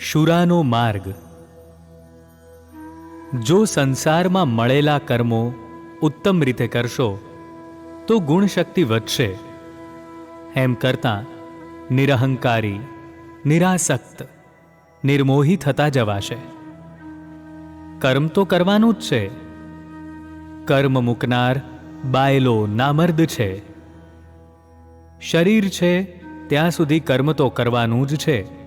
શુરાનો માર્ગ. જો સંસારમાં મળેલા કર્મો ઉત્તમ રીતે કરશો, તો ગુણશક્તિ વધશે. એમ કરતાં નિરહંકારી, નિરાસક્ત, નિર્મોહી થતા જવાશે. કર્મ તો કરવાનું જ છે. કર્મ મૂકનાર બાયલો નામર્દ છે. શરીર છે, ત્યાં સુધી કર્મ તો કરવાનું જ છે.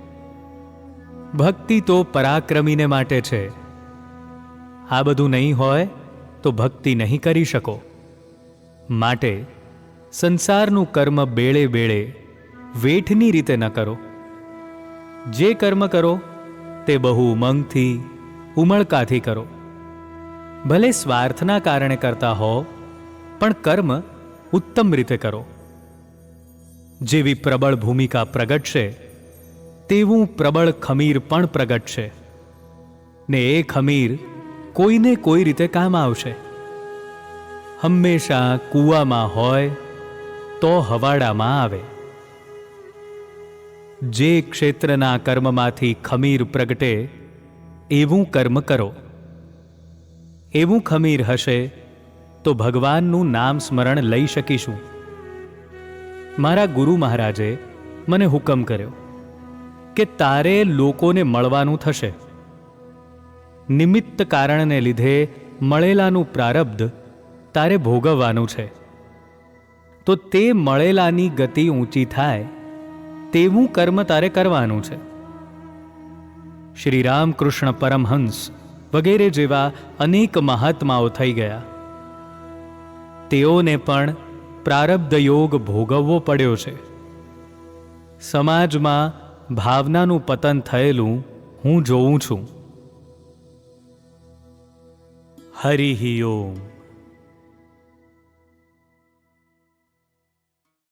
ભક્તિ તો પરાક્રમીને માટે છે. આ બધું નહીં હોય તો ભક્તિ નહીં કરી શકો. માટે સંસારનું કર્મ બેળે બેળે વેઠની રીતે ન કરો. જે કર્મ કરો તે બહુ ઉમંગથી ઉમળકાથી કરો. ભલે સ્વાર્થના કારણે કરતા હો, પણ કર્મ ઉત્તમ રીતે કરો. જેવી પ્રબળ ભૂમિકા પ્રગટશે તેવું પ્રબળ ખમીર પણ પ્રગટશે ને એ ખમીર કોઈને કોઈ રીતે કામ આવશે? હંમેશા કૂવામાં હોય તો હવાડામાં આવે. જે ક્ષેત્રના કર્મમાંથી ખમીર પ્રગટે, એવું કર્મ કરો. એવું ખમીર હશે તો ભગવાનનું નામ સ્મરણ લઈ શકીશું. મારા ગુરુ મહારાજે મને હુકમ કર્યો. કે તારે લોકોને મળવાનું થશે. નિમિત્ત કારણને લીધે મળેલાનું પ્રારબ્ધ તારે ભોગવવાનું છે. તો તે મળેલાની ગતિ ઊંચી થાય તેવું કર્મ તારે કરવાનું છે. શ્રી રામકૃષ્ણ પરમહંસ વગેરે જેવા અનેક મહાત્માઓ થઈ ગયા. તેઓને પણ પ્રારબ્ધ યોગ ભોગવવો પડ્યો છે. સમાજમાં ભાવનાનું પતન થયેલું હું જોઉં છું. હરિ ઓમ.